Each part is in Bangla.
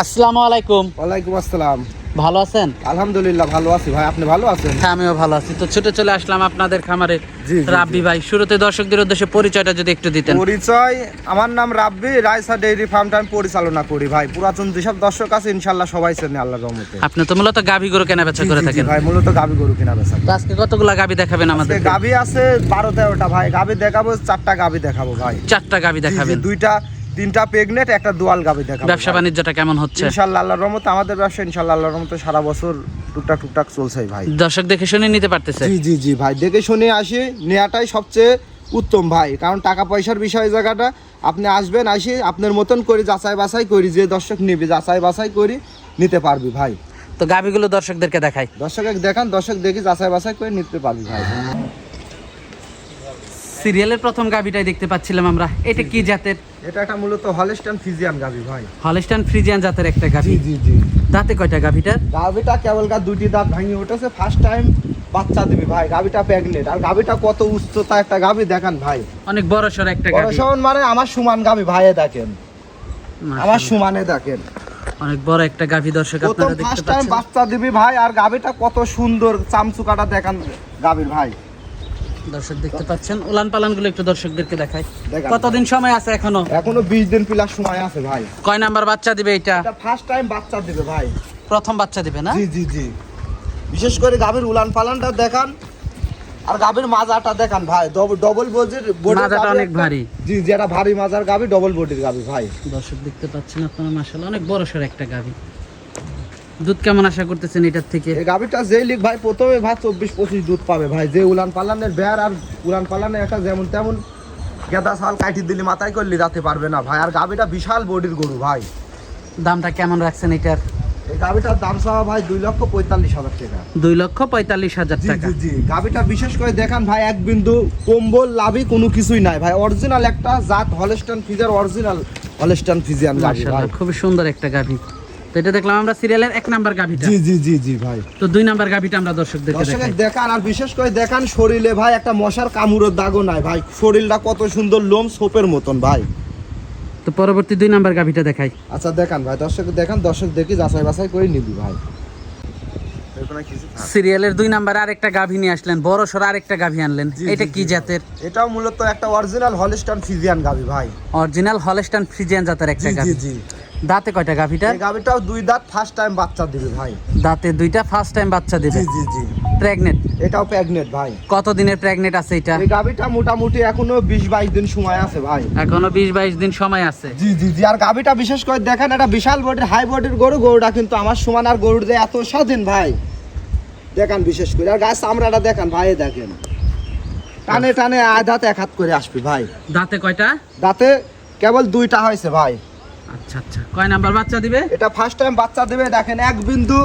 আসসালামু আলাইকুম। ওয়ালাইকুম আসসালাম। ভালো আছেন? আলহামদুলিল্লাহ ভালো আছি ভাই। আপনি ভালো আছেন? হ্যাঁ আমিও ভালো আছি। তো ছুটে চলে আসলাম আপনাদের খামারে। রাব্বি ভাই শুরুতে দর্শকদের উদ্দেশ্যে পরিচয়টা যদি একটু দিতেন। পরিচয় আমার নাম রাব্বি রাইসা ডেইরি ফার্মটা আমি পরিচালনা করি ভাই। পুরাতন যেসব দর্শক আছে ইনশাল্লাহ সবাই চেনে আল্লাহর রহমতে। আপনি তো মূলত গাভী গরু কেনা বেচা করে থাকেন। ভাই মূলত গাবি গরু কিনা বেচা তো আজকে কতগুলা গাভী দেখাবেন আমাদের গাবি আছে বারো তেরোটা ভাই। গাবি দেখাবো চারটা গাবি দেখাবো ভাই। চারটা গাভী দেখাবেন। দুইটা তিনটা প্রেগনেট একটা দোয়াল গাবি দেখাবো ব্যবসা বাণিজ্যটা কেমন হচ্ছে? ইনশাল্লাহ আল্লাহর রহমতে আমাদের ব্যবসা ইনশাল্লাহ আল্লাহর রহমতে সারা বছর টুকটাক টুকটাক চলছে ভাই। দর্শক দেখে শুনে নিতে পারতেছে? জি জি জি ভাই দেখে শুনে আসি নেওয়াটাই সবচেয়ে উত্তম ভাই কারণ টাকা পয়সার বিষয় জায়গাটা। আপনি আসবেন আসি আপনার মতন করি যাচাই বাছাই করি যে দর্শক নিবে যাচাই বাছাই করি নিতে পারবি ভাই। তো গাবিগুলো দর্শকদেরকে দেখাই। দর্শক দেখান দর্শক দেখি যাচাই বাছাই করে নিতে পারবি ভাই। সিরিয়ালের প্রথম গাভীটাই দেখতে পাচ্ছিলাম আমরা। এটা কি জাতের? এটা একটা মূলত হলিস্টান ফিজিয়ান গাবি ভাই। হলস্টাইন ফ্রিজিয়ান জাতের একটা জি গাভী। জি জি দাঁতে কয়টা গাভীটার? গাবিটা কেবল গা দুটি দাঁত ভাঙিয়ে উঠেছে ফার্স্ট টাইম বাচ্চা দিবি ভাই গাবিটা প্রেগনেন্ট আর গাবিটা কত উচ্চতা একটা গাবি দেখান ভাই। অনেক বড় সর একটা বড় গাভী সমান মানে আমার সমান গাবি ভাইয়ে দেখেন। আমার। সমানে দেখেন। অনেক বড় একটা গাভী দর্শক আপনারা দেখতে পাচ্ছেন ফার্স্ট টাইম বাচ্চা দিবি ভাই আর গাবিটা কত সুন্দর চামচুকাটা দেখান গাবির ভাই। দর্শক দেখতে পাচ্ছেন। উলান পালানগুলো একটু দর্শকদেরকে দেখাই। কতদিন সময় আছে এখনও? এখনও বিশ দিন প্লাস সময় আছে ভাই। কয় নাম্বার বাচ্চা দিবে এটা এটা ফার্স্ট টাইম বাচ্চা দিবে ভাই। প্রথম বাচ্চা দিবে না? জি জি জি। বিশেষ করে গাবির উলান পালানটা দেখান। আর গাবির মাজাটা দেখান ভাই। ডবল বডির মাজাটা অনেক ভারী। জি যেটা ভারী মাজার গাবি ডবল বডির গাবি ভাই। দর্শক দেখতে পাচ্ছেন আপনারা মাশাআল্লাহ অনেক বড় সড় একটা গাভী। দুধ কেমন আশা করতেছেন এটার থেকে? গাবিটা যেই লিখ ভাই প্রথমে ভাই চব্বিশ পঁচিশ দুধ পাবে ভাই। যে উলান পালানের বেয়ার আর উলান পালানের একটা যেমন তেমন গেদা শাল কাটি দিলি মাথায় করলি রাতে পারবে না ভাই। আর গাবিটা বিশাল বডির গরু ভাই। দামটা কেমন রাখছেন এটার? এই দাম ভাই দুই লক্ষ পঁয়তাল্লিশ হাজার টাকা। দুই লক্ষ পঁয়তাল্লিশ হাজার টাকা। জি বিশেষ করে দেখান ভাই এক বিন্দু কম্বল লাভই কোনো কিছুই নাই ভাই। অরিজিনাল একটা জাত Holstein Friesian original Holstein Friesian সুন্দর একটা গাভী। তো এটা দেখলাম আমরা সিরিয়ালের এক নাম্বার গাভীটা। জি জি জি জি ভাই। তো দুই নাম্বার গাভীটা আমরা দর্শকের দেখান আর বিশেষ করে দেখান শরীরে ভাই একটা মশার কামড়ের দাগও নাই ভাই। শরীরটা কত সুন্দর লোম সোপের মতন ভাই। তো পরবর্তী দুই নাম্বার গাভীটা দেখাই। আচ্ছা দেখান ভাই। দর্শক দেখান দর্শক দেখি যাচাই বাছাই করে নিবি ভাই। সিরিয়ালের দুই নাম্বার আরেকটা গাভী নিয়ে আসলেন বড় সড় আরেকটা গাভী আনলেন। এটা কি জাতের? এটাও মূলত একটা অরিজিনাল হলিস্টান ফিজিয়ান গাবি ভাই। অরিজিনাল হলস্টাইন ফ্রিজিয়ান জাতের একটা জি জি গাভী। জি। দাঁতে কয়টা গাভীটা? এই গাবিটাও দুই দাঁত ফার্স্ট টাইম বাচ্চা দিবে ভাই। দাঁতে দুইটা ফার্স্ট টাইম বাচ্চা দিবে? জি জি জি। প্রেগনেন্ট এটাও প্রেগনেন্ট ভাই। কত দিনের প্রেগনেন্ট আছে এটা? এই গাবিটা মোটামুটি এখনও বিশ বাইশ দিন সময় আছে ভাই। এখনও বিশ বাইশ দিন সময় আছে? জি জি জি। আর গাবিটা বিশেষ করে দেখেন একটা বিশাল বডির হাই বডির গরু। গরুটা কিন্তু আমার সমান আর গরুর যে এত স্বাধীন ভাই। দেখান বিশেষ করে। আর গাছ চামড়াটা দেখান ভাই দেখেন। টানে টানে আয় আধাতে এক হাত করে আসবি ভাই। দাঁতে কয়টা? দাঁতে কেবল দুইটা হয়েছে ভাই। আচ্ছা আচ্ছা। কয় নাম্বার বাচ্চা দিবে? এটা ফার্স্ট টাইম বাচ্চা দেবে দেখেন এক বিন্দু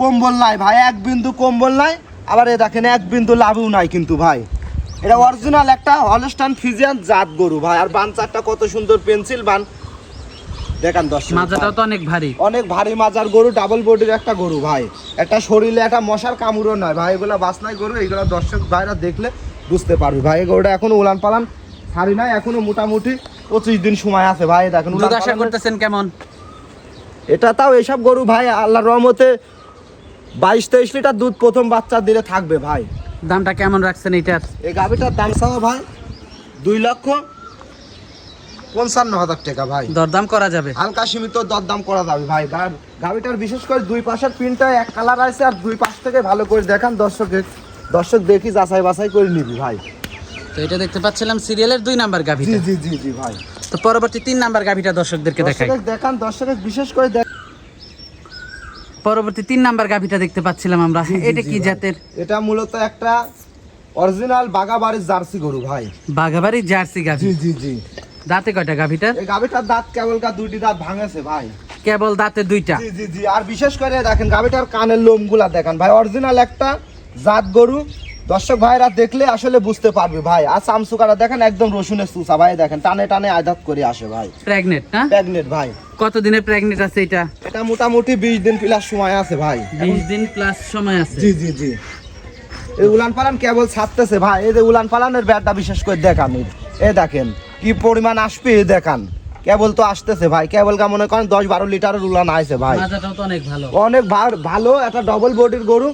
কম্বল নাই ভাই এক বিন্দু কম্বল নাই আবার এ দেখেন এক বিন্দু লাভও নাই কিন্তু ভাই। এটা অরিজিনাল একটা হলস্টান ফিজিয়ান জাত গরু ভাই আর বানচারটা কত সুন্দর পেন্সিল বান। দেখান দশ মাজাটাও তো অনেক ভারী। অনেক ভারী মাজার গরু ডাবল বডির একটা গরু ভাই। একটা শরীরে একটা মশার কামড়ও নয় ভাই এগুলো বাসনাই গরু এগুলো দর্শক ভাইরা দেখলে বুঝতে পারবে ভাই গরুটা এখনও উলান পালান ছাড়ি নাই এখনও মোটামুটি পঁচিশ দিন সময় আছে ভাই দেখেন দুধ আশা করতেছেন কেমন? এটা তাও এসব গরু ভাই আল্লাহর রহমতে বাইশ তেইশ লিটার দুধ প্রথম বাচ্চা দিলে থাকবে ভাই। দামটা কেমন রাখছেন এটার এই গাভিটার দাম চাওয়া ভাই? দুই লক্ষ পঞ্চান্ন হাজার টাকা ভাই। দরদাম করা যাবে। হালকা সীমিত দরদাম করা যাবে ভাই। গাভিটার বিশেষ করে দুই পাশের পিনটা এক কালার আছে আর দুই পাশ থেকে ভালো করে দেখান দর্শকের দর্শক দেখি যাচাই বাছাই করে নিবি ভাই। তো এটা দেখতে পাচ্ছিলাম সিরিয়ালের দুই নাম্বার জি জি জি জি ভাই। তো পরবর্তী তিন নাম্বার গাভীটা দর্শকদেরকে দেখাই। দেখান বিশেষ করে পরবর্তী তিন নাম্বার গাভীটা দেখতে পাচ্ছিলাম আমরা। এটা কি জাতের? এটা মূলত একটা অরিজিনাল বাগাবাড়ির জার্সি গরু ভাই। বাঘাবাড়ি জার্সি গাভী। জি জি জি। দাঁতে কয়টা গাভীটার এই গাভিটার দাঁত কেবল কা দুইটি দাঁত ভাঙেছে ভাই। কেবল দাঁতে দুইটা? জি জি জি। আর বিশেষ করে দেখেন গাভিটার কানের লোমগুলা দেখেন ভাই। অরিজিনাল একটা জাত গরু। দর্শক ভাইরা দেখলে আসলে বুঝতে পারবে ভাই। আর চামচুকারা দেখেন একদম রসুনের সুসা ভাই দেখেন টানে টানে আঘাত করে আসে ভাই। প্রেগনেন্ট না? প্রেগনেন্ট ভাই। প্রেগনেন্ট আছে এটা? এটা মোটামুটি বিশ দিন প্লাস সময় আছে ভাই। বিশ দিন প্লাস সময় আছে? জি জি জি। এই উলান পালান কেবল ছাড়তেছে ভাই। এই যে উলান পালানের ব্যাটটা বিশেষ করে দেখান এ দেখেন কি পরিমাণ আসবে এ দেখান। কেবল তো আসতেছে ভাই। কেবল কা মনে করেন দশ বারো লিটারের উলান আইছে ভাই। অনেক ভালো। অনেক ভালো একটা ডবল বডির গরু।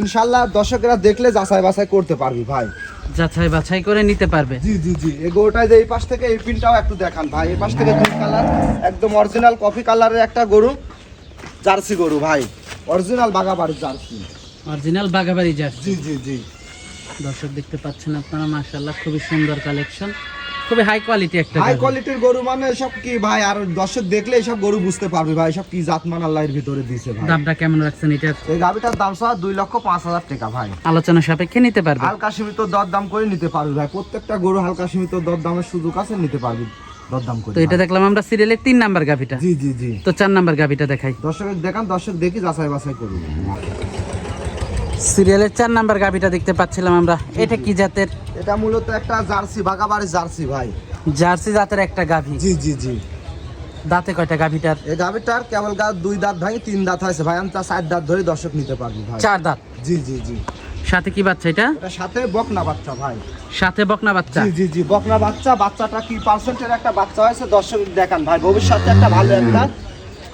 ইনশাল্লাহ দর্শকেরা দেখলে যাচাই বাছাই করতে পারবি ভাই। যাচাই বাছাই করে নিতে পারবে। জি জি জি। এই গরুটা যে এই পাশ থেকে এই পিনটাও একটু দেখান ভাই। এই পাশ থেকে দুই কালার একদম অরিজিনাল কফি কালারের একটা গরু জার্সি গরু ভাই। অরিজিনাল বাগাবাড়ির জার্সি। অরিজিনাল বাগাবাড়ি জার্সি। জি জি জি। দর্শক দেখতে পাচ্ছেন আপনারা মাশাআল্লাহ খুবই সুন্দর কালেকশন খুবই হাই কোয়ালিটি একটা হাই কোয়ালিটির গরু মানে এসব কি ভাই? আর দর্শক দেখলে এসব গরু বুঝতে পারবে ভাই এসব কি জাতমান আল্লাহর ভিতরে দিছে ভাই? দামটা কেমন রাখছেন এটার এই গাভিটার দাম সহ দুই লক্ষ পাঁচ হাজার টাকা ভাই। আলোচনা সাপেক্ষে নিতে পারবে। হালকা সীমিত দর দাম করে নিতে পারবি ভাই। প্রত্যেকটা গরু হালকা সীমিত দর দামের সুযোগ আছে নিতে পারবি করে তো এটা দেখলাম আমরা সিরিয়ালের তিন নাম্বার গাভিটা। জি জি জি। তো চার নাম্বার গাভিটা দেখাই। দর্শক দেখান দর্শক দেখি যাচাই বাছাই করুন। সিরিয়ালের চার নাম্বার গাভিটা দেখতে পাচ্ছিলাম আমরা। এটা কি জাতের? এটা মূলত একটা জার্সি বাগাবাড়ি জার্সি ভাই। জার্সি জাতের একটা গাভি। জি জি জি। দাঁতে কয়টা গাভিটার? এই গাভিটার কেবল গা দুই দাঁত ভাই তিন দাঁত হয়েছে ভাই। আমি তার চার দাঁত ধরে দর্শক নিতে পারবি ভাই। চার দাঁত? জি জি জি। সাথে কি বাচ্চা এটা? এটা সাথে বকনা বাচ্চা ভাই। সাথে বকনা বাচ্চা? জি জি জি বকনা বাচ্চা। বাচ্চাটা কি পার্সেন্টের একটা বাচ্চা হয়েছে? দর্শক দেখান ভাই। ভবিষ্যতে একটা ভালো একটা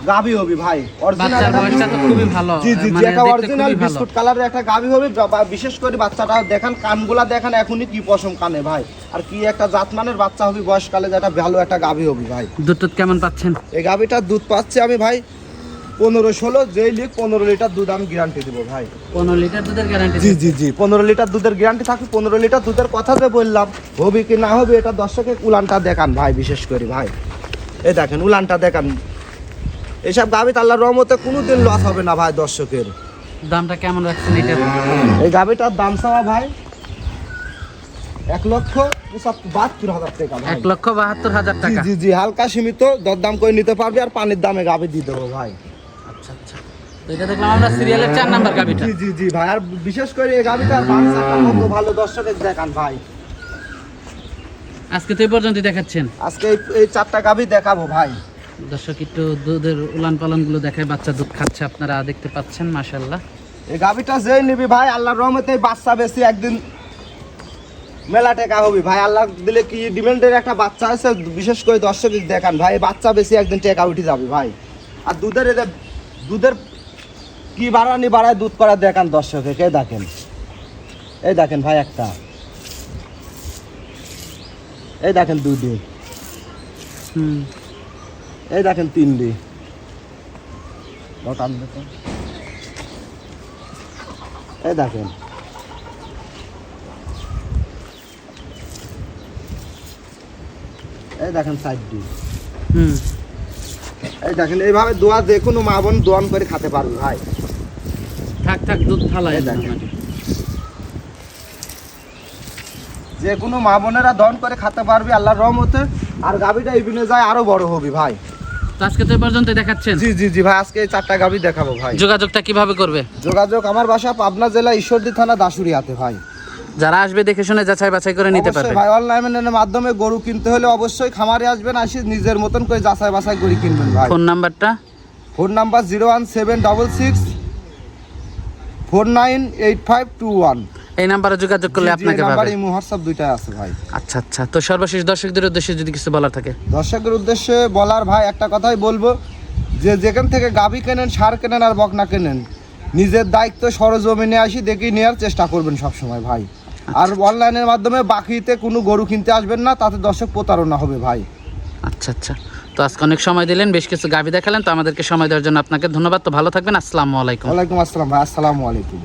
গাভি হবি ভাই অরিজিনাল বয়সটা তো খুবই ভালো। জি জি মানে একটা অরিজিনাল বিস্কুট কালারের একটা গাভি হবে বিশেষ করে বাচ্চাটা দেখান কানগুলা দেখান এখনই কি পশম কানে ভাই। আর কি একটা জাতমানের বাচ্চা হবে বয়সকালে যেটা ভালো একটা গাভি হবে ভাই। দুধ টুধ কেমন পাচ্ছেন? এই গাভিটার দুধ পাচ্ছি আমি ভাই পনেরো ষোলো যেই লিখ পনেরো লিটার দুধ আমি গ্যারান্টি দেবো ভাই। পনেরো লিটার দুধের গ্যারান্টি জি জি জি পনেরো লিটার দুধের গ্যারান্টি থাকবে পনেরো লিটার দুধের কথা যে বললাম হবে কি না হবে এটা দর্শকের উলানটা দেখান ভাই বিশেষ করে ভাই। এই দেখেন উলানটা দেখান এইসব গাভি আল্লাহর রহমতে কোনোদিন লস হবে না ভাই দর্শকের। দামটা কেমন রাখছেন এটার এই গাভিটার দাম চাওয়া ভাই এক লক্ষ বাহাত্তর হাজার টাকা এক লক্ষ বাহাত্তর হাজার টাকা। জি জি হালকা সীমিত দরদাম করে নিতে পারবে আর পানির দামে গাভি দিয়ে দেবো ভাই। আচ্ছা আচ্ছা। এটা দেখলাম আমরা সিরিয়ালের চার নাম্বার গাভিটা। জি জি জি ভাই আর বিশেষ করে এই গাভিটার বাচ্চাটা কত ভালো দর্শকের দেখান ভাই। আজকে তো এই পর্যন্ত দেখাচ্ছেন। আজকে এই- এই চারটা গাভি দেখাবো ভাই। দর্শক একটু দুধের উলান পালনগুলো দেখায় বাচ্চা দুধ খাচ্ছে আপনারা দেখতে পাচ্ছেন মাশাল্লাহ এই গাভিটা যেই নিবি ভাই আল্লাহর রহমতে বাচ্চা বেশি একদিন মেলা টেকা হবি ভাই। আল্লাহ দিলে কি ডিমান্ডের একটা বাচ্চা আছে বিশেষ করে দর্শক দেখান ভাই বাচ্চা বেশি একদিন টেকা উঠে যাবে ভাই। আর দুধের এদের দুধের কি বাড়ানি বাড়ায় দুধ করা দেখান দর্শকে কে দেখেন? এই দেখেন ভাই একটা। এই দেখেন দুধে হুম। এই দেখেন তিন ডি দে। এই দেখেন। এই দেখেন সাইড ডি হুম। এই দেখেন এইভাবে দোয়া যে কোনো মা বোন দোয়ান করে খেতে পারবে ভাই। থাক থাক দুধ ফালাই এই দেখেন। যে কোনো মা বোনেরা দহন করে খেতে পারবে আল্লাহর রহমতে। আর গাভিটা ইভিনে যায় আরও বড় হবে ভাই। তো আজকে তো পর্যন্ত দেখাচ্ছেন? জি জি জি ভাই আজকে এই চারটা গাভি দেখাবো ভাই। যোগাযোগটা কীভাবে করবে? যোগাযোগ আমার বাসা পাবনা জেলা ঈশ্বরদী থানা দাসুরিয়াতে ভাই। যারা আসবে দেখে শুনে যাচাই বাছাই করে নিতে পারবে। ভাই অনলাইনের মাধ্যমে গরু কিনতে হলে অবশ্যই খামারে আসবেন আসি নিজের মতন করে যাচাই বাছাই গরু কিনবেন ভাই। ফোন নাম্বারটা? Phone number zero one seven double six four nine eight five two one. এই নাম্বারে যোগাযোগ করলে আপনাকে পাবে। এই হোয়াটসঅ্যাপ দুইটাই আছে ভাই। আচ্ছা আচ্ছা। তো সর্বশেষ দর্শকদের উদ্দেশ্যে যদি কিছু বলার থাকে। দর্শকদের উদ্দেশ্যে বলার ভাই একটা কথাই বলব যে যেখান থেকে গাবি কেনেন সার কেনেন আর বকনা কেনেন নিজের দায়িত্ব সরজমিনে আসি দেখে নেওয়ার চেষ্টা করবেন সব সময় ভাই। আর অনলাইনের মাধ্যমে বাকিতে কোনো গরু কিনতে আসবেন না তাতে দর্শক প্রতারণা হবে ভাই। আচ্ছা আচ্ছা। তো আজকে অনেক সময় দিলেন বেশ কিছু গাভি দেখালেন তো আমাদেরকে সময় দেওয়ার জন্য আপনাকে ধন্যবাদ। তো ভালো থাকবেন আসসালামু আলাইকুম। ওয়ালাইকুম আসসালাম ভাই আসসালামু আলাইকুম।